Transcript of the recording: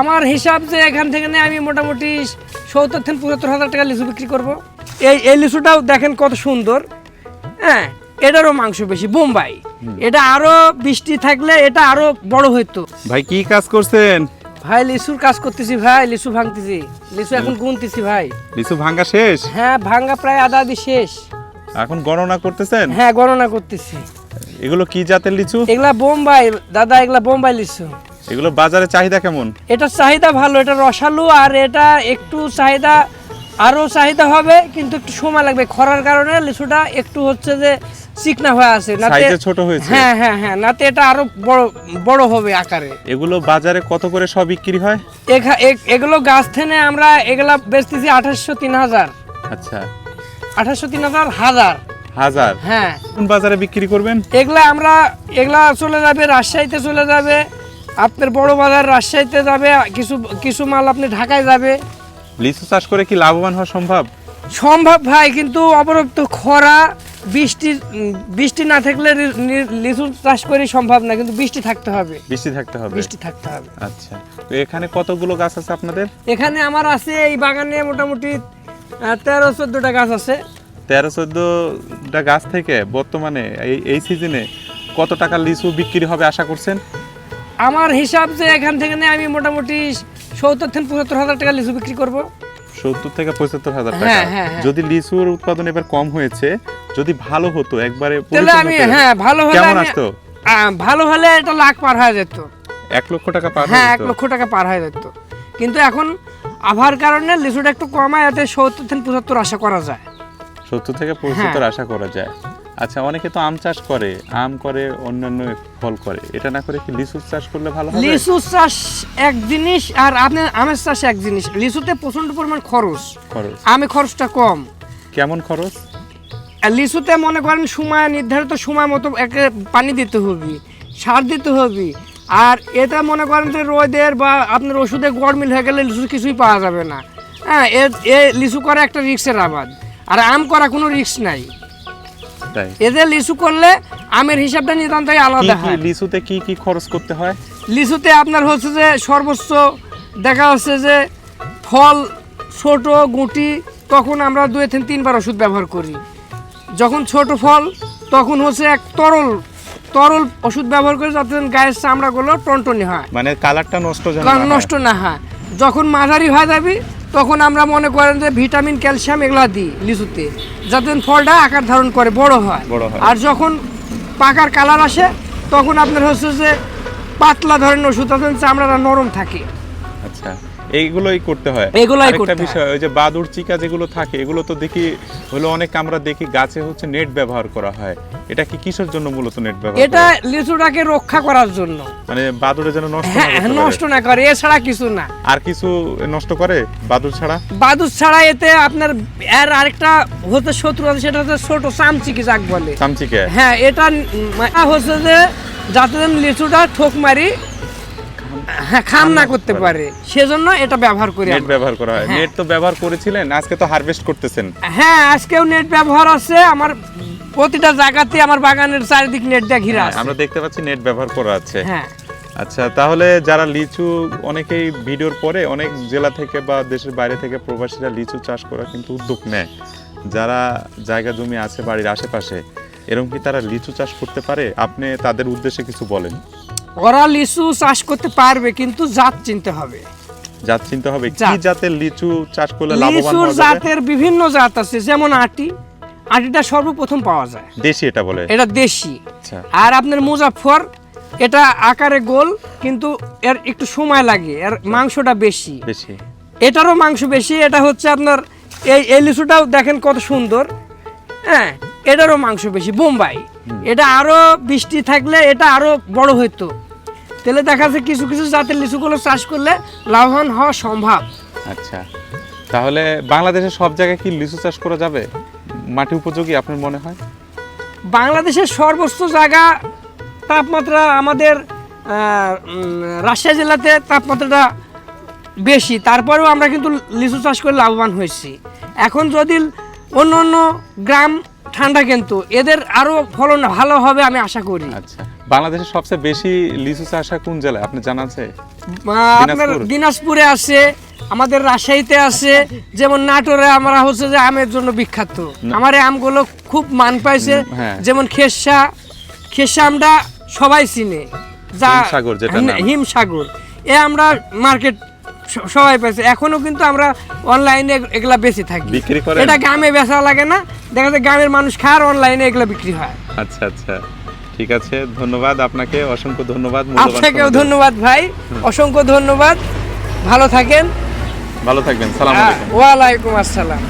আমার হিসাব যে এখান থেকে নিয়ে আমি মোটামুটি সত্তর থেকে পঁচাত্তর হাজার টাকা লিচু বিক্রি করব। এই এই লিচুটাও দেখেন কত সুন্দর। হ্যাঁ এটারও মাংস বেশি। বোম্বাই। এটা আরও বৃষ্টি থাকলে এটা আরও বড় হইতো। ভাই কি কাজ করছেন? ভাই লিচুর কাজ করতেছি ভাই লিচু ভাঙতেছি। লিচু এখন গুনতেছি ভাই। লিচু ভাঙ্গা শেষ? হ্যাঁ ভাঙ্গা প্রায় আধা আধি শেষ। এখন গণনা করতেছেন? হ্যাঁ গণনা করতেছি। এগুলো কি জাতের লিচু? এগুলা বোম্বাই। দাদা এগুলা বোম্বাই লিচু। এগুলো বাজারে চাহিদা কেমন? এটার চাহিদা ভালো এটা রসালো আর এটা একটু চাহিদা আরও চাহিদা হবে কিন্তু একটু সময় লাগবে। খরার কারণে লিচুটা একটু হচ্ছে যে চিকনা হয়ে আছে নাতে ছোট হয়েছে? হ্যাঁ হ্যাঁ হ্যাঁ নাতে এটা আরও বড় বড় হবে আকারে। এগুলো বাজারে কত করে সব বিক্রি হয়? এগুলো গাছ থেকে আমরা এগুলা বেচতেছি আঠাশশো তিন হাজার। আচ্ছা। আঠাশশো তিন হাজার হাজার। হাজার? হ্যাঁ। কোন বাজারে বিক্রি করবেন? এগুলা আমরা এগুলা চলে যাবে রাজশাহীতে চলে যাবে আপনার বড় বাজার রাজশাহীতে যাবে কিছু কিছু মাল আপনি ঢাকায় যাবে। লিচু চাষ করে কি লাভবান হওয়া সম্ভব? সম্ভব ভাই কিন্তু অবরক্ত খরা বৃষ্টি বৃষ্টি না থাকলে লিচু চাষ করি সম্ভব না কিন্তু বৃষ্টি থাকতে হবে। বৃষ্টি থাকতে হবে। বৃষ্টি থাকতে হবে। আচ্ছা তো এখানে কতগুলো গাছ আছে আপনাদের? এখানে আমার আছে এই বাগানে মোটামুটি তেরো চোদ্দটা গাছ আছে। তেরো চোদ্দটা গাছ থেকে বর্তমানে এই এই সিজনে কত টাকা লিচু বিক্রি হবে আশা করছেন? আমার হিসাব যে এখান থেকে নিয়ে আমি মোটামুটি সত্তর থেকে পঁচাত্তর হাজার টাকা লিচু বিক্রি করব। সত্তর থেকে পঁচাত্তর হাজার টাকা? হ্যাঁ, হ্যাঁ, হ্যাঁ। যদি লিচুর উৎপাদন এবার কম হয়েছে যদি ভালো হতো একবারে তাহলে আমি হ্যাঁ ভালো হলে কেমন আসতো? ভালো হলে এটা লাখ পার হয়ে যেত। এক লক্ষ টাকা পার হ্যাঁ এক লক্ষ টাকা পার হয়ে যেত। কিন্তু এখন আভার কারণে লিচুটা একটু কমায় এতে সত্তর থেকে পঁচাত্তর আশা করা যায়। সত্তর থেকে পঁচাত্তর। আশা করা যায়। আচ্ছা অনেকে তো আম চাষ করে আম করে অন্যান্য ফল করে। এটা না করে কি লিচু চাষ করলে ভালো হবে? লিচু চাষ এক জিনিস আর আপনি আমের চাষ এক জিনিস। লিচুতে প্রচণ্ড পরিমাণ খরচ। খরচ। আমে খরচটা কম। কেমন খরচ? আর লিচুতে মনে করেন সময় নির্ধারিত সময় মতো একে পানি দিতে হবে সার দিতে হবে। আর এটা মনে করেন যে রোদের বা আপনার ওষুধে গড় মিল হয়ে গেলে লিচু কিছুই পাওয়া যাবে না। হ্যাঁ এ লিচু করা একটা রিক্সের আবাদ। আর আম করা কোনো রিক্স নাই। তাই এদের লিচু করলে আমের হিসাবটা নিতান্তই আলাদা হয়। লিচুতে কি কি খরচ করতে হয়? লিচুতে আপনার হচ্ছে যে সর্বোচ্চ দেখা যাচ্ছে যে ফল ছোট গুটি তখন আমরা দুই থেকে তিনবার ওষুধ ব্যবহার করি। যখন ছোট ফল তখন হচ্ছে এক তরল তরল ওষুধ ব্যবহার করি যাতে গায়ের চামড়াগুলো টনটনি হয়। মানে কালারটা নষ্ট না হয়। নষ্ট না হয়। যখন মাঝারি হয়ে যাবে তখন আমরা মনে করেন যে ভিটামিন ক্যালসিয়াম এগুলো দিই লিচুতে যাতে ফলটা আকার ধারণ করে বড় হয়। বড় আর যখন পাকার কালার আসে তখন আপনার হচ্ছে যে পাতলা ধরনের ওষুধ চামড়াটা নরম থাকে। এইগুলোই করতে হয়। এগুলাই করতে হয়। বিষয় ওই যে বাদুর চিকা যেগুলো থাকে এগুলো তো দেখি হলো অনেক আমরা দেখি গাছে হচ্ছে নেট ব্যবহার করা হয়। এটা কি কিসের জন্য মূলত নেট ব্যবহার এটা লিচুটাকে রক্ষা করার জন্য। মানে বাদুড়ে যেন নষ্ট না হ্যাঁ নষ্ট না করে এছাড়া কিছু না। আর কিছু নষ্ট করে বাদুর ছাড়া? বাদুর ছাড়া এতে আপনার এর আরেকটা হচ্ছে শত্রু আছে সেটা হচ্ছে ছোট চামচিকি যাক বলে। চামচিকে। হ্যাঁ এটা হচ্ছে যে যাতে লিচুটা ঠোক মারি হ্যাঁ খাম না করতে পারে। সেজন্য এটা ব্যবহার করি নেট ব্যবহার করা হয়। হ্যাঁ। নেট তো ব্যবহার করেছিলেন আজকে তো হারভেস্ট করতেছেন। হ্যাঁ আজকেও নেট ব্যবহার আছে। আমার প্রতিটা জায়গাতে আমার বাগানের চারিদিক নেট দিয়ে ঘিরা হ্যাঁ, আছে। আমরা দেখতে পাচ্ছি নেট ব্যবহার করা আছে। হ্যাঁ। আচ্ছা তাহলে যারা লিচু অনেকেই ভিডিওর পরে অনেক জেলা থেকে বা দেশের বাইরে থেকে প্রবাসীরা লিচু চাষ করা কিন্তু উদ্যোগ নেয়। যারা জায়গা জমি আছে বাড়ির আশেপাশে এরকম কি তারা লিচু চাষ করতে পারে? আপনি তাদের উদ্দেশ্যে কিছু বলেন। ওরা লিচু চাষ করতে পারবে কিন্তু জাত চিনতে হবে। জাত চিনতে হবে। কি জাতের লিচু চাষ করলে লাভবান লিচুর জাতের বিভিন্ন জাত আছে যেমন আটি। আটিটা সর্বপ্রথম পাওয়া যায়। দেশি এটা বলে? এটা দেশি। আচ্ছা। আর আপনার মুজাফর এটা আকারে গোল কিন্তু এর একটু সময় লাগে এর মাংসটা বেশি। বেশি। এটারও মাংস বেশি এটা হচ্ছে আপনার এই এই লিচুটাও দেখেন কত সুন্দর। হ্যাঁ এটারও মাংস বেশি। বোম্বাই। এটা আরও বৃষ্টি থাকলে এটা আরও বড় হইতো। তাহলে দেখা যাচ্ছে কিছু কিছু জাতের লিচুগুলো চাষ করলে লাভবান হওয়া সম্ভব। আচ্ছা। তাহলে বাংলাদেশের সব জায়গায় কি লিচু চাষ করা যাবে? মাটি উপযোগী আপনার মনে হয়? বাংলাদেশের সর্বোচ্চ জায়গা তাপমাত্রা আমাদের রাজশাহী জেলাতে তাপমাত্রাটা বেশি। তারপরেও আমরা কিন্তু লিচু চাষ করে লাভবান হয়েছি। এখন যদি অন্য অন্য গ্রাম ঠান্ডা কিন্তু এদের আরও ফলন ভালো হবে আমি আশা করি। আচ্ছা। বাংলাদেশের সবচেয়ে বেশি লিচু চাষ হয় কোন জেলায়? আপনি জানা আছে? আপনার দিনাজপুরে। আছে আমাদের রাজশাহীতে আছে যেমন নাটোরে আমরা হচ্ছে যে আমের জন্য বিখ্যাত। আমার এই আমগুলো খুব মান পাইছে হ্যাঁ। যেমন খেসা খেসা আমটা সবাই চিনে। যা হিমসাগর এ আমরা মার্কেট সবাই পাইছে। এখনও কিন্তু আমরা অনলাইনে এগুলা বেশি থাকি? এটা গ্রামে বেচা লাগে না। দেখা যায় গ্রামের মানুষ খায় আর অনলাইনে এগুলা বিক্রি হয়। আচ্ছা আচ্ছা। ঠিক আছে ধন্যবাদ আপনাকে অসংখ্য ধন্যবাদ আপনাকেও ধন্যবাদ ভাই অসংখ্য ধন্যবাদ ভালো থাকেন। ভালো থাকবেন সালাম আলাইকুম। ওয়ালাইকুম আসসালাম।